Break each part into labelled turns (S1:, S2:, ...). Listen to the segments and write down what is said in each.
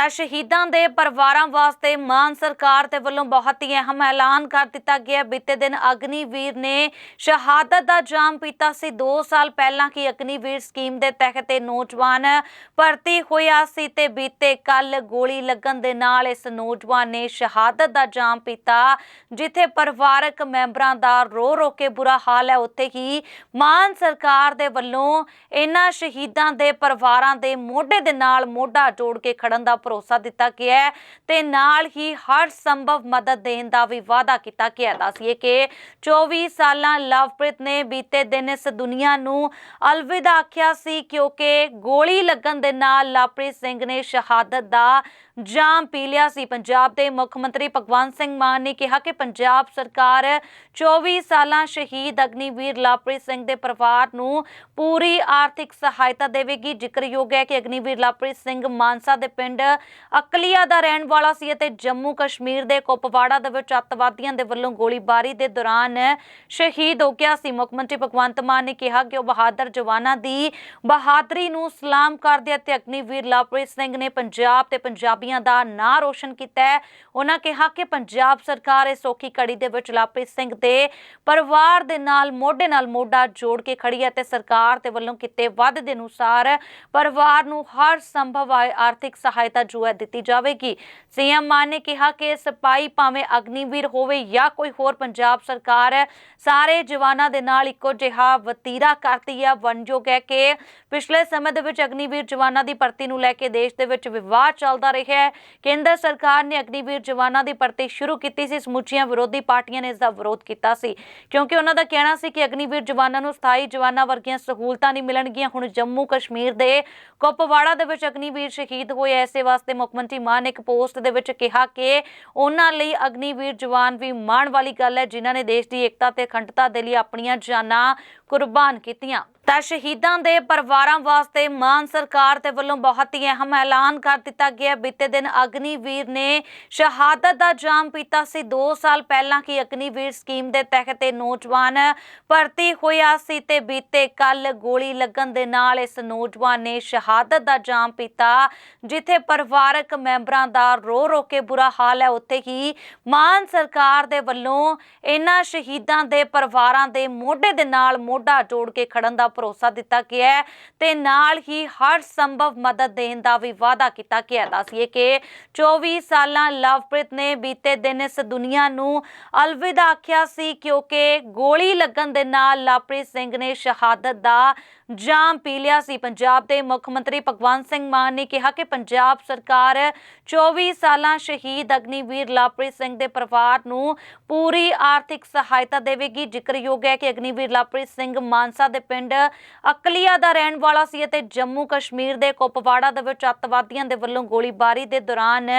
S1: ਤਾਂ ਸ਼ਹੀਦਾਂ ਦੇ ਪਰਿਵਾਰਾਂ ਵਾਸਤੇ ਮਾਨ ਸਰਕਾਰ ਦੇ ਵੱਲੋਂ ਬਹੁਤ ਹੀ ਅਹਿਮ ਐਲਾਨ ਕਰ ਦਿੱਤਾ ਗਿਆ ਬੀਤੇ ਦਿਨ ਅਗਨੀਵੀਰ ਨੇ ਸ਼ਹਾਦਤ ਦਾ ਜਾਮ ਪੀਤਾ ਸੀ। 2 ਸਾਲ ਪਹਿਲਾਂ ਕੀ ਅਗਨੀਵੀਰ ਸਕੀਮ ਦੇ ਤਹਿਤ ਇਹ ਨੌਜਵਾਨ ਭਰਤੀ ਹੋਇਆ ਸੀ ਤੇ ਬੀਤੇ ਕੱਲ ਗੋਲੀ ਲੱਗਣ ਦੇ ਨਾਲ ਇਸ ਨੌਜਵਾਨ ਨੇ ਸ਼ਹਾਦਤ ਦਾ ਜਾਮ ਪੀਤਾ, ਜਿੱਥੇ ਪਰਿਵਾਰਕ ਮੈਂਬਰਾਂ ਦਾ ਰੋ ਰੋ ਕੇ ਬੁਰਾ ਹਾਲ ਹੈ। ਉੱਥੇ ਹੀ ਮਾਨ ਸਰਕਾਰ ਦੇ ਵੱਲੋਂ ਇਹਨਾਂ ਸ਼ਹੀਦਾਂ ਦੇ ਪਰਿਵਾਰਾਂ ਦੇ ਮੋਢੇ ਦੇ ਨਾਲ ਮੋਢਾ ਜੋੜ ਕੇ ਖੜਨ ਦਾ ਭਰੋਸਾ ਦਿੱਤਾ ਗਿਆ ਹੈ ਤੇ ਨਾਲ ਹੀ ਹਰ ਸੰਭਵ ਮਦਦ ਦੇਣ ਦਾ ਵੀ ਵਾਅਦਾ ਕੀਤਾ ਗਿਆ। ਦੱਸੀਏ ਕਿ 24 ਸਾਲਾਂ ਲਵਪ੍ਰੀਤ ਨੇ ਬੀਤੇ ਦਿਨ ਇਸ ਦੁਨੀਆ ਨੂੰ ਅਲਵਿਦਾ ਆਖਿਆ ਸੀ ਕਿਉਂਕਿ ਗੋਲੀ ਲੱਗਣ ਦੇ ਨਾਲ ਲਵਪ੍ਰੀਤ ਸਿੰਘ ਨੇ ਸ਼ਹਾਦਤ ਦਾ ਜਾਮ ਪੀ ਲਿਆ ਸੀ। ਪੰਜਾਬ ਦੇ ਮੁੱਖ ਮੰਤਰੀ ਭਗਵੰਤ ਸਿੰਘ ਮਾਨ ਨੇ ਕਿਹਾ ਕਿ ਪੰਜਾਬ ਸਰਕਾਰ 24 ਸਾਲਾਂ ਸ਼ਹੀਦ ਅਗਨੀਵੀਰ ਲਵਪ੍ਰੀਤ ਸਿੰਘ ਦੇ ਪਰਿਵਾਰ ਨੂੰ ਪੂਰੀ ਆਰਥਿਕ ਸਹਾਇਤਾ ਦੇਵੇਗੀ। ਜ਼ਿਕਰਯੋਗ ਹੈ ਕਿ ਅਗਨੀਵੀਰ ਲਵਪ੍ਰੀਤ ਸਿੰਘ ਮਾਨਸਾ ਦੇ ਪਿੰਡ ਅਕਲੀਆ ਦਾ ਰਹਿਣ ਵਾਲਾ ਸੀ ਅਤੇ ਜੰਮੂ ਕਸ਼ਮੀਰ ਦੇ ਕੁਪਵਾੜਾ ਦੇ ਵਿੱਚ ਅੱਤਵਾਦੀਆਂ ਦੇ ਵੱਲੋਂ ਗੋਲੀਬਾਰੀ ਦੇ ਦੌਰਾਨ ਸ਼ਹੀਦ ਹੋ ਗਿਆ ਸੀ। ਮੁੱਖ ਮੰਤਰੀ ਭਗਵੰਤ ਮਾਨ ਨੇ ਕਿਹਾ ਕਿ ਉਹ ਬਹਾਦਰ ਜਵਾਨਾਂ ਦੀ ਬਹਾਦਰੀ ਨੂੰ ਸਲਾਮ ਕਰਦੇ ਅਤੇ ਅਗਨੀਵੀਰ ਲਵਪ੍ਰੀਤ ਸਿੰਘ ਨੇ ਪੰਜਾਬ ਤੇ ਪੰਜਾਬੀਆਂ ਦਾ ਨਾਂ ਰੋਸ਼ਨ ਕੀਤਾ ਹੈ। ਉਹਨਾਂ ਕਿਹਾ ਕਿ ਪੰਜਾਬ ਸਰਕਾਰ ਇਸ ਔਖੀ ਘੜੀ ਦੇ ਵਿੱਚ ਲਵਪ੍ਰੀਤ ਸਿੰਘ ਦੇ ਪਰਿਵਾਰ ਦੇ ਨਾਲ, ਮੋਢੇ ਨਾਲ ਮੋਢਾ ਜੋੜ ਕੇ ਖੜੀ ਹੈ ਤੇ ਸਰਕਾਰ ਦੇ ਵੱਲੋਂ ਕੀਤੇ ਵਾਅਦੇ ਦੇ ਅਨੁਸਾਰ ਪਰਿਵਾਰ ਨੂੰ ਹਰ ਸੰਭਵ ਆ- ਆਰਥਿਕ ਸਹਾਇਤਾ ਜੋ ਹੈ ਦਿੱਤੀ ਜਾਵੇਗੀ। ਸੀਐਮ ਮਾਨ ਨੇ ਕਿਹਾ ਕਿ ਸਿਪਾਹੀ ਭਾਵੇਂ ਅਗਨੀਵੀਰ ਹੋਵੇ ਜਾਂ ਕੋਈ ਹੋਰ ਪੰਜਾਬ ਸਰਕਾਰ ਸਾਰੇ ਜਵਾਨਾਂ ਦੇ ਨਾਲ ਇੱਕੋ ਜਿਹਾ ਵਤੀਰਾ ਕਰਦੀ ਹੈ ਵਨਯੋਗ ਹੈ ਕਿ ਪਿਛਲੇ ਸਮੇਂ ਦੇ ਵਿੱਚ ਅਗਨੀਵੀਰ ਜਵਾਨਾਂ ਦੀ ਭਰਤੀ ਨੂੰ ਲੈ ਕੇ ਦੇਸ਼ ਦੇ ਵਿੱਚ ਵਿਵਾਦ ਚੱਲਦਾ ਰਿਹਾ ਹੈ। ਕੇਂਦਰ ਸਰਕਾਰ ਨੇ ਅਗਨੀਵੀਰ ਜਵਾਨਾਂ ਦੀ ਭਰਤੀ ਸ਼ੁਰੂ ਕੀਤੀ ਸੀ। ਸਮੁੱਚੀਆਂ ਵਿਰੋਧੀ ਪਾਰਟੀਆਂ ਨੇ ਇਸ ਦਾ ਵਿਰੋਧ ਕੀਤਾ ਸੀ। ਕਿਉਂਕਿ ਉਹਨਾਂ ਦਾ ਕਹਿਣਾ ਸੀ ਕਿ ਅਗਨੀਵੀਰ ਜਵਾਨਾਂ ਨੂੰ ਸਥਾਈ ਜਵਾਨਾਂ ਵਰਗੀਆਂ ਸਹੂਲਤਾਂ ਨਹੀਂ ਮਿਲਣਗੀਆਂ। ਹੁਣ ਜੰਮੂ ਕਸ਼ਮੀਰ ਦੇ ਕੁਪਵਾੜਾ ਦੇ ਵਿੱਚ ਅਗਨੀਵੀਰ ਸ਼ਹੀਦ ਹੋਏ ਐਸੇ ਵਾਸਤੇ ਮੁੱਖ ਮੰਤਰੀ ਮਾਨ ਨੇ ਇੱਕ ਪੋਸਟ ਦੇ ਵਿੱਚ ਕਿਹਾ ਕਿ ਉਹਨਾਂ ਲਈ ਅਗਨੀਵੀਰ ਜਵਾਨ ਵੀ ਮਾਣ ਵਾਲੀ ਗੱਲ ਹੈ, ਜਿਨ੍ਹਾਂ ਨੇ ਦੇਸ਼ ਦੀ ਏਕਤਾ ਤੇ ਅਖੰਡਤਾ ਦੇ ਲਈ ਆਪਣੀਆਂ ਜਾਨਾਂ ਕੁਰਬਾਨ ਕੀਤੀਆਂ। ਤਾਂ ਸ਼ਹੀਦਾਂ ਦੇ ਪਰਿਵਾਰਾਂ ਵਾਸਤੇ ਮਾਨ ਸਰਕਾਰ ਦੇ ਵੱਲੋਂ ਬਹੁਤ ਹੀ ਅਹਿਮ ਐਲਾਨ ਕਰ ਦਿੱਤਾ ਗਿਆ। ਬੀਤੇ ਦਿਨ ਅਗਨੀਵੀਰ ਨੇ ਸ਼ਹਾਦਤ ਦਾ ਜਾਮ ਪੀਤਾ ਸੀ। 2 ਸਾਲ ਪਹਿਲਾਂ ਕਿ ਅਗਨੀਵੀਰ ਸਕੀਮ ਦੇ ਤਹਿਤ ਇਹ ਨੌਜਵਾਨ ਭਰਤੀ ਹੋਇਆ ਸੀ ਤੇ ਬੀਤੇ ਕੱਲ ਗੋਲੀ ਲੱਗਣ ਦੇ ਨਾਲ ਇਸ ਨੌਜਵਾਨ ਨੇ ਸ਼ਹਾਦਤ ਦਾ ਜਾਮ ਪੀਤਾ, ਜਿੱਥੇ ਪਰਿਵਾਰਕ ਮੈਂਬਰਾਂ ਦਾ ਰੋ ਰੋ ਕੇ ਬੁਰਾ ਹਾਲ ਹੈ। ਉੱਥੇ ਹੀ ਮਾਨ ਸਰਕਾਰ ਦੇ ਵੱਲੋਂ ਇਹਨਾਂ ਸ਼ਹੀਦਾਂ ਦੇ ਪਰਿਵਾਰਾਂ ਦੇ ਮੋਢੇ ਦੇ ਨਾਲ ਮੋਢਾ ਜੋੜ ਕੇ ਖੜਨ ਦਾ ਭਰੋਸਾ ਦਿੱਤਾ ਗਿਆ ਹੈ ਤੇ ਨਾਲ ਹੀ ਹਰ ਸੰਭਵ ਮਦਦ ਦੇਣ ਦਾ ਵੀ ਵਾਅਦਾ ਕੀਤਾ ਗਿਆ। ਦੱਸੀਏ ਕਿ 24 ਸਾਲਾਂ ਲਵਪ੍ਰੀਤ ਨੇ ਬੀਤੇ ਦਿਨ ਇਸ ਦੁਨੀਆ ਨੂੰ ਅਲਵਿਦਾ ਆਖਿਆ ਸੀ ਕਿਉਂਕਿ ਗੋਲੀ ਲੱਗਣ ਦੇ ਨਾਲ ਲਵਪ੍ਰੀਤ ਸਿੰਘ ਨੇ ਸ਼ਹਾਦਤ ਦਾ ਜਾਮ ਪੀ ਲਿਆ ਸੀ। ਪੰਜਾਬ ਦੇ ਮੁੱਖ ਮੰਤਰੀ ਭਗਵੰਤ ਸਿੰਘ ਮਾਨ ਨੇ ਕਿਹਾ ਕਿ ਪੰਜਾਬ ਸਰਕਾਰ 24 ਸਾਲਾਂ ਸ਼ਹੀਦ ਅਗਨੀਵੀਰ ਲਵਪ੍ਰੀਤ ਸਿੰਘ ਦੇ ਪਰਿਵਾਰ ਨੂੰ ਪੂਰੀ ਆਰਥਿਕ ਸਹਾਇਤਾ ਦੇਵੇਗੀ। ਜ਼ਿਕਰਯੋਗ ਹੈ ਕਿ ਅਗਨੀਵੀਰ ਲਵਪ੍ਰੀਤ ਸਿੰਘ ਮਾਨਸਾ ਦੇ ਪਿੰਡ ਅਕਲੀਆ ਦਾ ਰਹਿਣ ਵਾਲਾ ਸੀ ਅਤੇ ਜੰਮੂ ਕਸ਼ਮੀਰ ਦੇ ਕੁਪਵਾੜਾ ਦੇ ਵਿੱਚ ਅੱਤਵਾਦੀਆਂ ਦੇ ਵੱਲੋਂ ਗੋਲੀਬਾਰੀ ਦੇ ਦੌਰਾਨ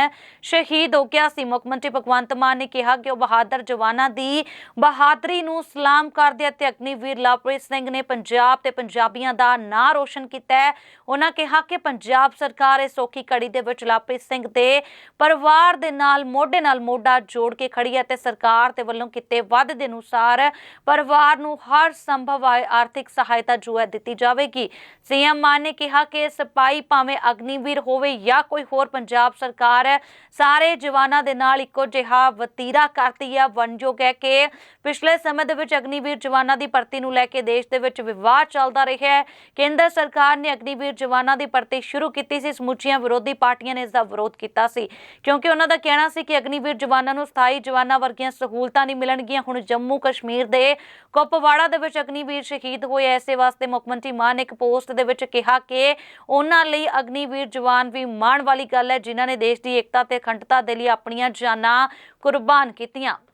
S1: ਸ਼ਹੀਦ ਹੋ ਗਿਆ ਸੀ। ਮੁੱਖ ਮੰਤਰੀ ਭਗਵੰਤ ਮਾਨ ਨੇ ਕਿਹਾ ਕਿ ਉਹ ਬਹਾਦਰ ਜਵਾਨਾਂ ਦੀ ਬਹਾਦਰੀ ਨੂੰ ਸਲਾਮ ਕਰਦੇ ਅਤੇ ਅਗਨੀਵੀਰ ਲਵਪ੍ਰੀਤ ਸਿੰਘ ਨੇ ਪੰਜਾਬ ਤੇ ਪੰਜਾਬੀ ਪੰਜਾਬੀਆਂ ਦਾ ਨਾਂ ਰੋਸ਼ਨ ਕੀਤਾ ਹੈ। ਉਹਨਾਂ ਕਿਹਾ ਕਿ ਪੰਜਾਬ ਸਰਕਾਰ ਇਸ ਔਖੀ ਘੜੀ ਦੇ ਵਿੱਚ ਲਾਪ੍ਰੀਤ ਸਿੰਘ ਦੇ ਪਰਿਵਾਰ ਦੇ ਨਾਲ, ਮੋਢੇ ਨਾਲ ਮੋਢਾ ਜੋੜ ਕੇ ਖੜੀ ਹੈ ਤੇ ਸਰਕਾਰ ਦੇ ਵੱਲੋਂ ਕੀਤੇ ਵਾਅਦੇ ਦੇ ਅਨੁਸਾਰ ਪਰਿਵਾਰ ਨੂੰ ਹਰ ਸੰਭਵ ਆਰਥਿਕ ਸਹਾਇਤਾ ਜੋ ਹੈ ਦਿੱਤੀ ਜਾਵੇਗੀ। ਸੀਐਮ ਮਾਨ ਨੇ ਕਿਹਾ ਕਿ ਸਿਪਾਹੀ ਭਾਵੇਂ ਅਗਨੀਵੀਰ ਹੋਵੇ ਜਾਂ ਕੋਈ ਹੋਰ, ਪੰਜਾਬ ਸਰਕਾਰ ਸਾਰੇ ਜਵਾਨਾਂ ਦੇ ਨਾਲ ਇੱਕੋ ਜਿਹਾ ਵਤੀਰਾ ਕਰਦੀ ਹੈ। ਵਨਯੋਗ ਹੈ ਕਿ ਪਿਛਲੇ ਸਮੇਂ ਦੇ ਵਿੱਚ ਅਗਨੀਵੀਰ ਜਵਾਨਾਂ ਦੀ ਭਰਤੀ ਨੂੰ ਲੈ ਕੇ ਦੇਸ਼ ਦੇ ਵਿੱਚ ਵਿਵਾਦ ਚੱਲਦਾ ਰਿਹਾ ਹੈ। ਕੇਂਦਰ ਸਰਕਾਰ ਨੇ ਅਗਨੀਵੀਰ ਜਵਾਨਾਂ ਦੀ ਭਰਤੀ ਸ਼ੁਰੂ ਕੀਤੀ ਸੀ। ਸਮੁੱਚੀਆਂ ਵਿਰੋਧੀ ਪਾਰਟੀਆਂ ਨੇ ਇਸ ਦਾ ਵਿਰੋਧ ਕੀਤਾ ਸੀ। ਕਿਉਂਕਿ ਉਹਨਾਂ ਦਾ ਕਹਿਣਾ ਸੀ ਕਿ ਅਗਨੀਵੀਰ ਜਵਾਨਾਂ ਨੂੰ ਸਥਾਈ ਜਵਾਨਾਂ ਵਰਗੀਆਂ ਸਹੂਲਤਾਂ ਨਹੀਂ ਮਿਲਣਗੀਆਂ। ਹੁਣ ਜੰਮੂ ਕਸ਼ਮੀਰ ਦੇ ਕੁਪਵਾੜਾ ਦੇ ਵਿੱਚ ਅਗਨੀਵੀਰ ਸ਼ਹੀਦ ਹੋਏ। ਐਸੇ ਵਾਸਤੇ ਮੁੱਖ ਮੰਤਰੀ ਮਾਨ ਨੇ ਇੱਕ ਪੋਸਟ ਦੇ ਵਿੱਚ ਕਿਹਾ ਕਿ ਉਹਨਾਂ ਲਈ ਅਗਨੀਵੀਰ ਜਵਾਨ ਵੀ ਮਾਣ ਵਾਲੀ ਗੱਲ ਹੈ, ਜਿਨ੍ਹਾਂ ਨੇ ਦੇਸ਼ ਦੀ ਏਕਤਾ ਤੇ ਅਖੰਡਤਾ ਦੇ ਲਈ ਆਪਣੀਆਂ ਜਾਨਾਂ ਕੁਰਬਾਨ ਕੀਤੀਆਂ।